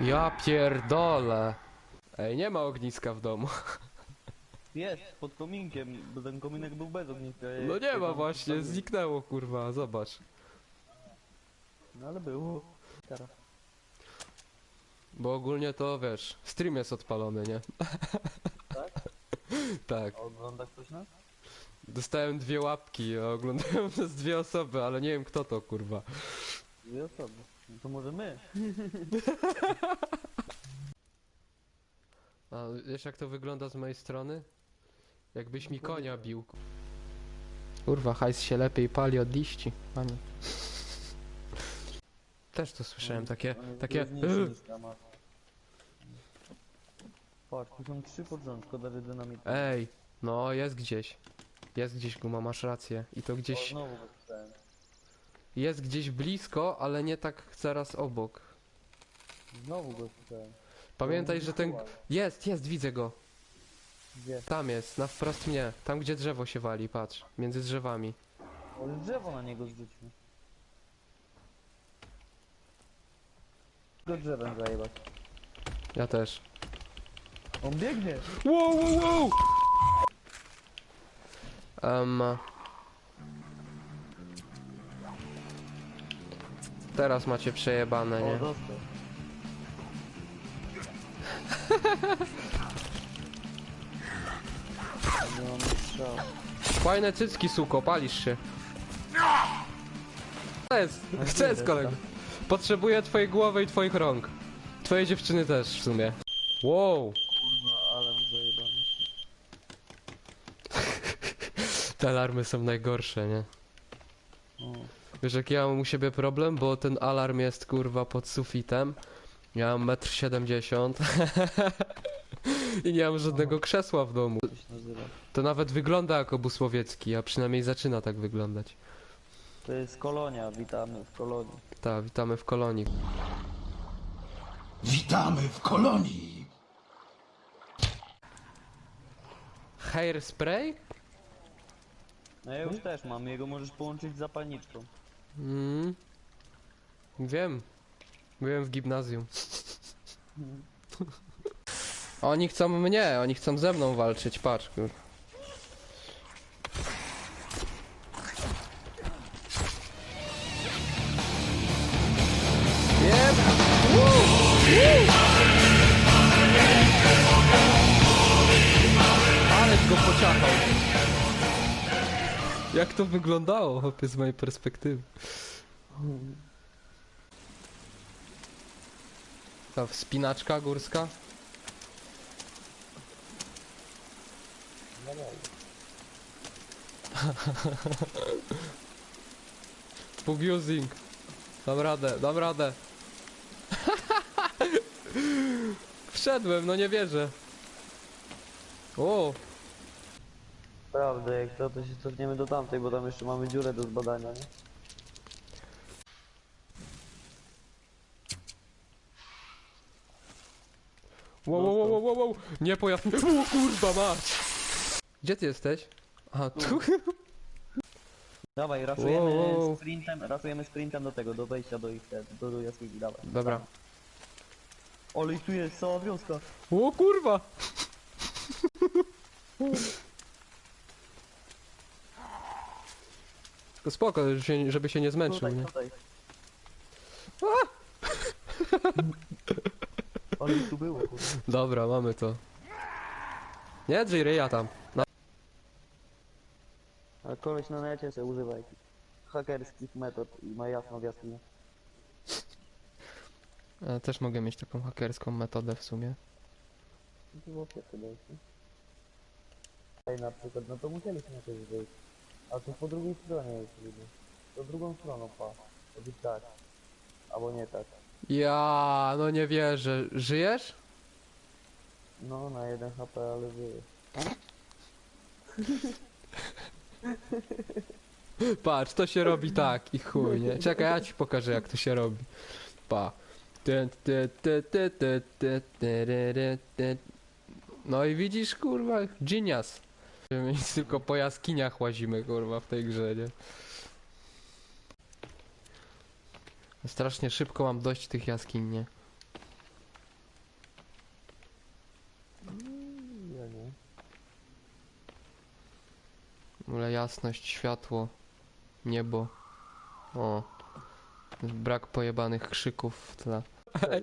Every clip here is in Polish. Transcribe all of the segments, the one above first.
Ja pierdolę. Ej, nie ma ogniska w domu. Jest, pod kominkiem, bo ten kominek był bez ogniska. ja- No nie ma właśnie, zniknęło kurwa, zobacz. No ale było. Teraz. Bo ogólnie to wiesz, stream jest odpalony, nie? Tak? tak. A ogląda ktoś nas? Dostałem dwie łapki, a oglądają nas dwie osoby, ale nie wiem kto to kurwa. Dwie osoby. No to może my. A wiesz jak to wygląda z mojej strony? Jakbyś mi konia bił. Kurwa, hajs się lepiej pali od liści, panie. Też to słyszałem, takie, takie... Patrz, tu są trzy pod rząd, szkoda, że dynamit. Ej, no jest gdzieś. Jest gdzieś guma, masz rację. I to O, gdzieś, znowu. Jest gdzieś blisko, ale nie tak zaraz obok. Znowu go pisałem. Pamiętaj, że ten... Jest, jest, widzę go. Gdzie? Tam jest, na wprost mnie. Tam, gdzie drzewo się wali, patrz. Między drzewami. O, drzewo na niego zrzućmy. Go drzewem zajebać. Ja też. On biegnie! Wow, wow, wow! Um, teraz macie przejebane, nie? dostał. Nie mam strzał. Fajne cycki, suko, palisz się. Co jest? Co jest, kolego? Potrzebuję twojej głowy i twoich rąk. Twoje dziewczyny też, w sumie. Wow! Kurwa, ale mu zajebany. Te alarmy są najgorsze, nie? Wiesz jaki ja mam u siebie problem? Bo ten alarm jest kurwa pod sufitem. Ja mam 1,70 m i nie mam żadnego krzesła w domu. To się nazywa. To nawet wygląda jak obóz łowiecki, a przynajmniej zaczyna tak wyglądać. To jest kolonia, witamy w kolonii. Tak, witamy w kolonii. Witamy w kolonii. Hairspray? No ja już też mam, jego możesz połączyć z zapalniczką. Mm. Wiem. Byłem w gimnazjum. Oni chcą mnie, oni chcą ze mną walczyć, patrz kur. Jak to wyglądało, chłopie, z mojej perspektywy. Ta wspinaczka górska? Pugusing. Dam radę, dam radę. Wszedłem, no nie wierzę. O, Prawda, jak to, to się cofniemy do tamtej, bo tam jeszcze mamy dziurę do zbadania, nie? wow, wow, wow, wow, wow. Nie pojazd. O kurwa mać. Gdzie ty jesteś? A, tu. Dawaj, raszujemy Wow. sprintem, raszujemy sprintem do tego, do wejścia do ich, do, do jaskini, dawaj. Dobra. Ale ich tu jest cała wioska. O kurwa. Tylko spoko, żeby się, żeby się nie zmęczył, Tutaj, nie? tutaj. Ale ich tu było, kurwa. Dobra, mamy to. Nie, drzej ryja tam. Na... A koleś na necie se używa jakichś hakerskich metod i ma jasno w jaskini. Ja też mogę mieć taką hakerską metodę w sumie. No to było pierwsze dojście. Ej, na przykład, no to musieliśmy jakoś wyjść. A tu po drugiej stronie jest ludzie. To drugą stroną, pa. To być tak. Albo nie tak. Ja, no nie wierzę. Żyjesz? No, na 1 HP, ale żyje. Patrz, to się robi tak i chuj, nie? Czekaj, ja ci pokażę jak to się robi. Pa. Ty, ty, ty, ty, ty, ty, ty, ry, ry, ty. No i widzisz, kurwa, genius. Wiemy nic, tylko po jaskiniach łazimy, kurwa, w tej grze, nie? Strasznie szybko mam dość tych jaskiń, nie? Ja nie. Jasność, światło, niebo. O. Brak pojebanych krzyków w tle.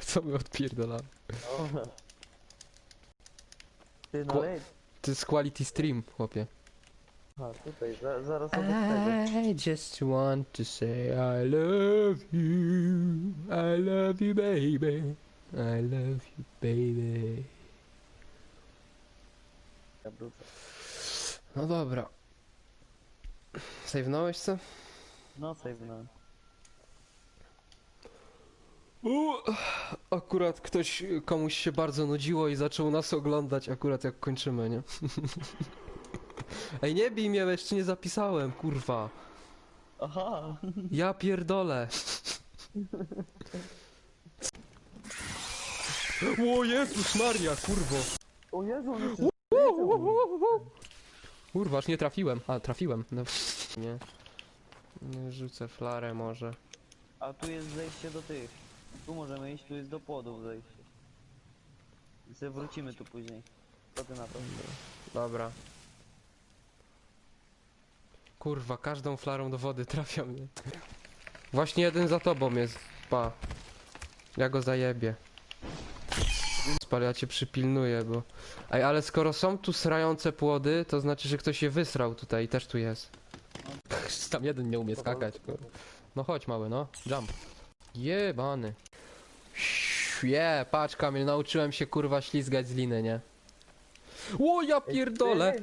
Co my odpierdolamy? No. Ty no. To jest quality stream, chłopie. Aha, tutaj, za, zaraz obok tego. I just want to say I love you. I love you, baby. I love you, baby. Ja wrócę. No dobra. Save'nąłeś co? No save no. U, akurat ktoś, komuś się bardzo nudziło i zaczął nas oglądać akurat jak kończymy, nie? Ej, nie bij mnie, jeszcze nie zapisałem, kurwa. Aha! Ja pierdolę. O Jezus Maria, kurwo. O Jezu, on jeszcze Kurwa, aż nie trafiłem. A, trafiłem. No, nie. Nie rzucę flarę może. A tu jest zejście do tych. Tu możemy iść, tu jest do płodów zejście. I sobie wrócimy tu później. Co ty na to? Dobra. Kurwa, każdą flarą do wody trafia mnie. Właśnie jeden za tobą jest. Pa. Ja go zajebię. Spal, ja cię przypilnuję, bo... Ej, ale skoro są tu srające płody, to znaczy, że ktoś je wysrał tutaj i też tu jest. Tam jeden nie umie skakać. kurwa. No chodź mały, no. Jump. Jebany. Je, patrz Kamil, nauczyłem się kurwa ślizgać z liny, nie? O ja pierdolę!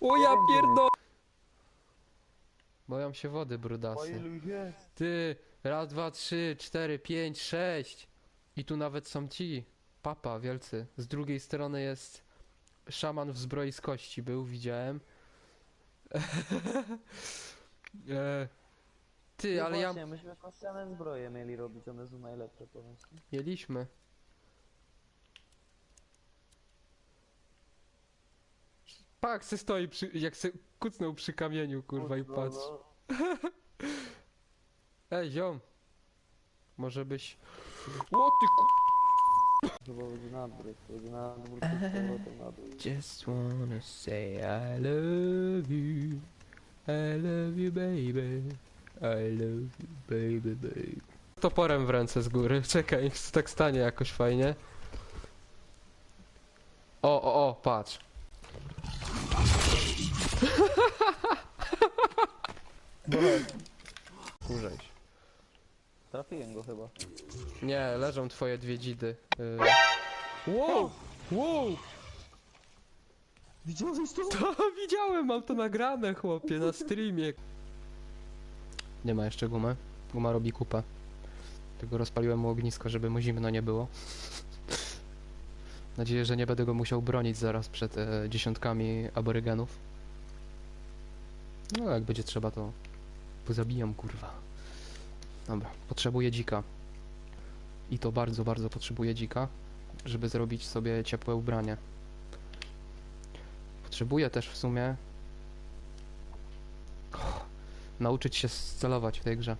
O ja pierdolę! Boją się wody brudasy. Ty, raz, dwa, trzy, cztery, pięć, sześć. I tu nawet są ci. Papa, wielcy. Z drugiej strony jest szaman w zbroi z kości. Był, widziałem. e, ty, No ale ja... właśnie, myśmy kościane zbroje mieli robić, one są najlepsze pomysły. Mieliśmy. Pak se stoi przy, jak se kucnął przy kamieniu, kurwa, i patrz. no. Ej, ziom. Może byś... O ty ku... Chyba będzie na dwór, będzie na dwór, to z powrotem na dół. Just wanna say I love you. I love you, baby. I love you, baby, baby. Toporem w ręce z góry. Czekaj, niech to tak stanie jakoś fajnie. O, o, o, patrz. Kurzej się. Trafiłem go chyba. Nie, leżą twoje dwie dzidy. Y... Wow! Wow! Widziałeś to? To widziałem, mam to nagrane, chłopie, na streamie. Nie ma jeszcze gumy. Guma robi kupę. Tego rozpaliłem mu ognisko, żeby mu zimno nie było. Nadzieję, że nie będę go musiał bronić zaraz przed e, dziesiątkami aborygenów. No, jak będzie trzeba, to pozabijam, kurwa. Dobra, potrzebuję dzika. I to bardzo, bardzo potrzebuję dzika, żeby zrobić sobie ciepłe ubranie. Potrzebuję też w sumie nauczyć się celować w tej grze.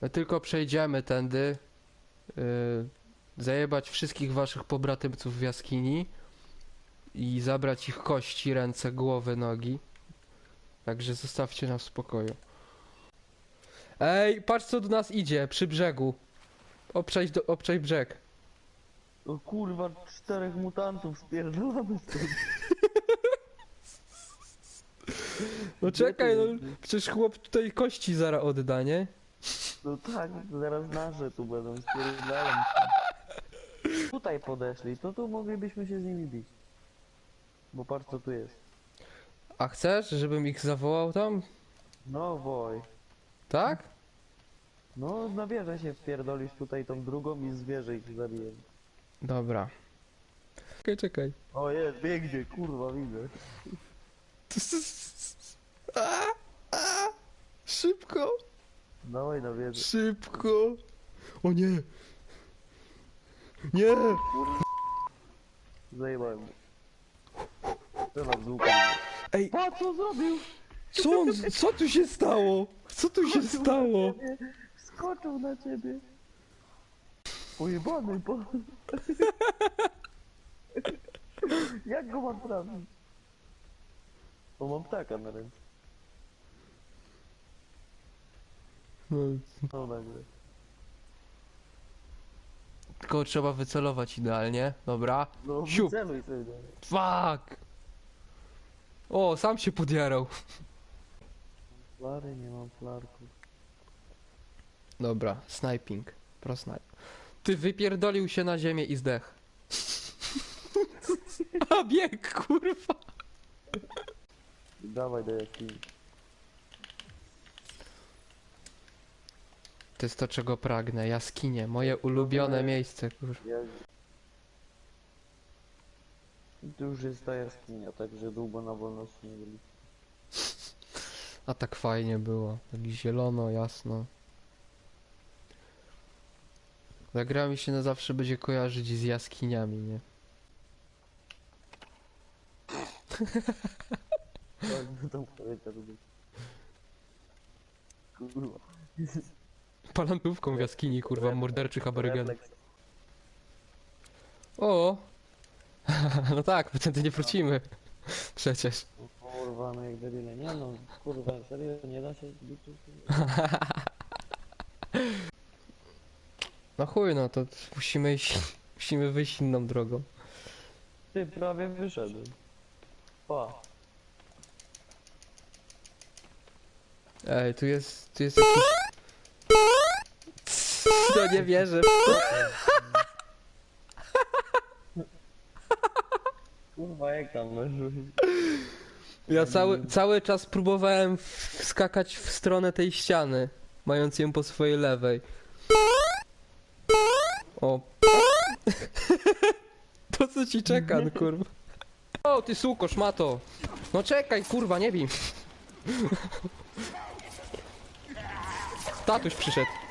My tylko przejdziemy tędy, yy, zajebać wszystkich waszych pobratymców w jaskini i zabrać ich kości, ręce, głowy, nogi. Także zostawcie nas w spokoju. Ej, patrz co do nas idzie, przy brzegu. Obczaj, do, obczaj brzeg. O kurwa, czterech mutantów spierdolamy stąd. No czekaj, no przecież chłop tutaj kości zara odda, nie? No tak, zaraz nasze tu będą spierdalać. Tutaj podeszli, to tu moglibyśmy się z nimi bić. Bo patrz co tu jest. A chcesz, żebym ich zawołał tam? No woj. Tak? No na wieżę się wpierdolisz tutaj tą drugą i zwierzę ich zabijemy. Dobra. Czekaj, czekaj. O jest, biegnie, kurwa widzę. A, a, szybko, Dawaj na wieżę. szybko. O nie. Nie. Zajebałem mu. Trzeba z łuku. Ej, Patrz co zrobił! co, on, co tu się stało? Co tu się stało? Skoczył na ciebie. Pojebany, po... Jak go mam trafić? Bo mam ptaka na ręce. No, No nagle. tylko trzeba wycelować idealnie. Dobra. No Siup. celuj sobie. Fuck! O, sam się podjarał. Flary, nie mam flarków. Dobra, sniping. Pro snipe. Ty wypierdolił się na ziemię i zdech. A bieg, kurwa. Dawaj do jaskini. To jest to, czego pragnę. Jaskinie, moje ulubione miejsce, kurwa. Tu już jest ta jaskinia, także długo na wolności nie byli. A tak fajnie było. Tak zielono, jasno. Ta gra mi się na zawsze będzie kojarzyć z jaskiniami, nie? Tak, no to pamiętam lubię. Kurwa. Palantówką w jaskini, kurwa, morderczych aborygenów. O! No tak, my tędy nie wrócimy. Przecież. Kurwa, no jak debile. Nie no, kurwa, serio, nie da się zbić? No chuj, no to musimy iść, musimy wyjść inną drogą. Ty, prawie wyszedłem. Pa. Ej, tu jest, tu jest jakiś... No nie wierzę. Kurwa, jak tam? Ja cały, cały czas próbowałem wskakać w stronę tej ściany, mając ją po swojej lewej. O. To co ci czeka, no, kurwa. O, ty suko, szmato. No czekaj, kurwa, nie bij. Tatuś przyszedł.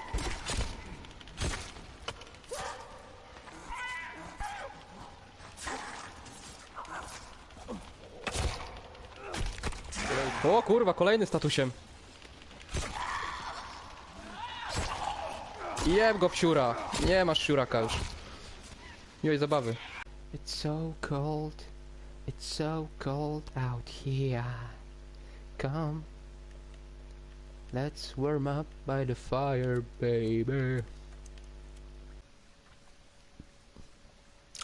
O kurwa, kolejny statusiem. Jeb go psiura. Nie masz siuraka już. Miłej zabawy. It's so cold. It's so cold out here. Come. Let's warm up by the fire, baby.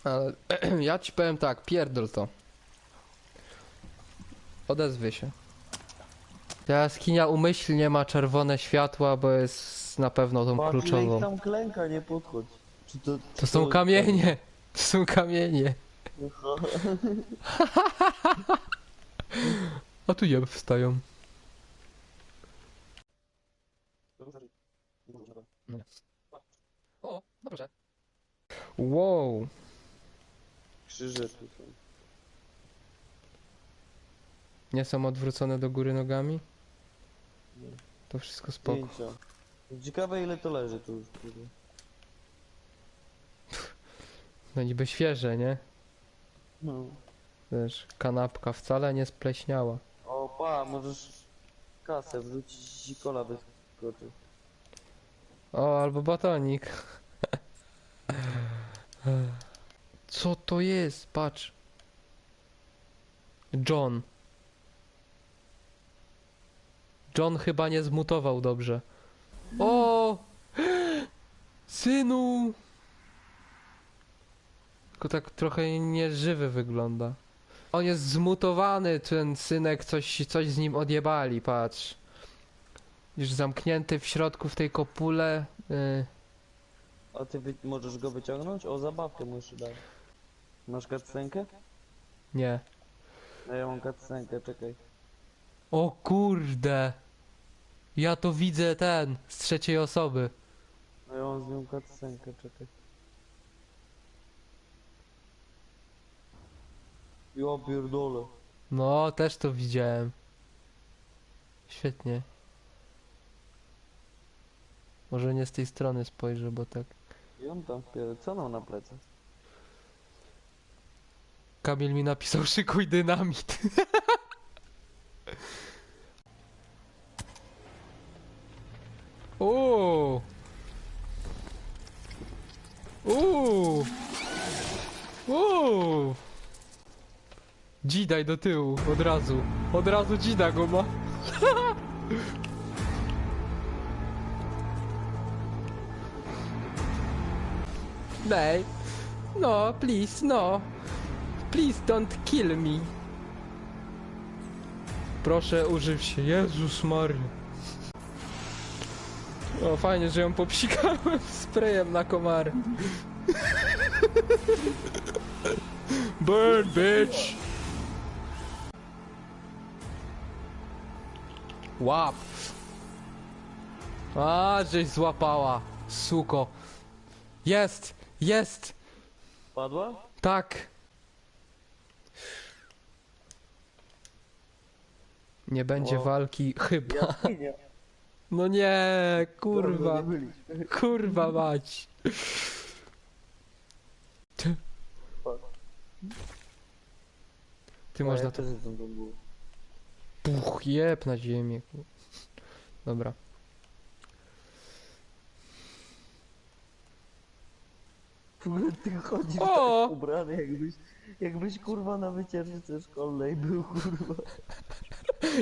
Ale ja ci powiem tak, pierdol to. Odezwie się. Ta jaskinia umyślnie ma czerwone światła, bo jest na pewno tą Patrz, kluczową. tam klęka, nie podchodź. Czy to, czy To są kamienie! To są kamienie! A tu jeb wstają. O, dobrze. Wow, Krzyże tu są. nie są odwrócone do góry nogami? To wszystko spoko. Zdjęcia. Ciekawe ile to leży tu. No niby świeże, nie? No. Wiesz, kanapka wcale nie spleśniała. O, pa, możesz kasę wrzucić i kola wyskoczy. O, albo batonik. Co to jest? Patrz. John. John chyba nie zmutował dobrze. O! Synu! Tylko tak trochę nieżywy wygląda. On jest zmutowany, ten synek, coś, coś z nim odjebali, patrz. Już zamknięty w środku w tej kopule. y, A ty wy możesz go wyciągnąć? O, zabawkę mu jeszcze daj. Masz cutscenkę? nie. No ja mam cutscenkę, czekaj. O kurde! Ja to widzę ten, z trzeciej osoby. No ja mam z nią cutscenkę, czekaj. Ja pierdolę. No, też to widziałem. Świetnie. Może nie z tej strony spojrzę, bo tak. I on tam wpierdolę. Co nam na plecach? Kamil mi napisał szykuj dynamit. do tyłu, od razu. Od razu dzida go ma. Daj. No, please, no. Please don't kill me. Proszę używ się. Jezus Maria. O, fajnie, że ją popsikałem sprayem na komary. Burn, bitch! Łap! A, żeś złapała, suko. Jest, jest, Padła? tak. Nie będzie O. walki, chyba. Jaskinia. No nie, kurwa. Dobrze, nie byliśmy. Kurwa mać. Ty. Można ja to... też jestem. Puch, jeb na ziemię. Dobra. Ogóle ty chodzisz O! tak ubrany, jakbyś, jakbyś kurwa na wycieczce szkolnej był, kurwa.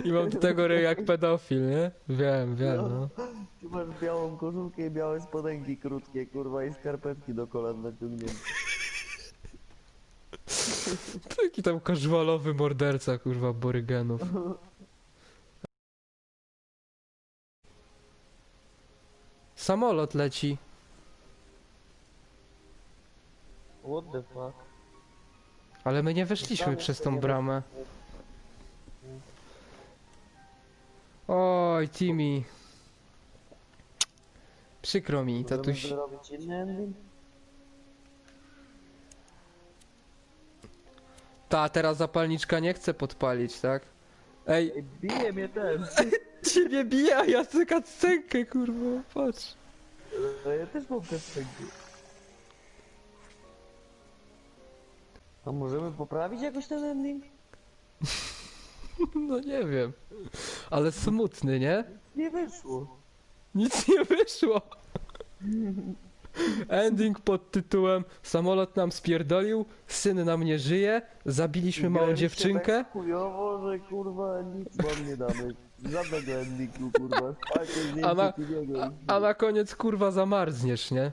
I mam do tego ryj jak pedofil, nie? Wiem, wiem, no. Ty masz białą koszulkę i białe spodenki krótkie, kurwa, i skarpetki do kolan naciągnięte. Taki tam casualowy morderca, kurwa, borygenów. Samolot leci. What the fuck? Ale my nie weszliśmy przez tą bramę. Oj, Timmy. Przykro mi, tatuś. Możemy zrobić inny ending? Ta, teraz zapalniczka nie chce podpalić, tak? Ej, bije mnie też. ciebie bije, a ja cyka scenkę, kurwa, patrz. No ja też mam piosenki. A możemy poprawić jakoś ten ending? No nie wiem. Ale smutny, nie? Nie wyszło. Nic nie wyszło. Ending pod tytułem Samolot nam spierdolił, syn nam nie żyje, zabiliśmy małą Graliście dziewczynkę. Tak chujowo, że kurwa nic wam nie damy. Żadnego endingu kurwa. Spajcie zdjęcie A na-. A na koniec kurwa zamarzniesz, nie?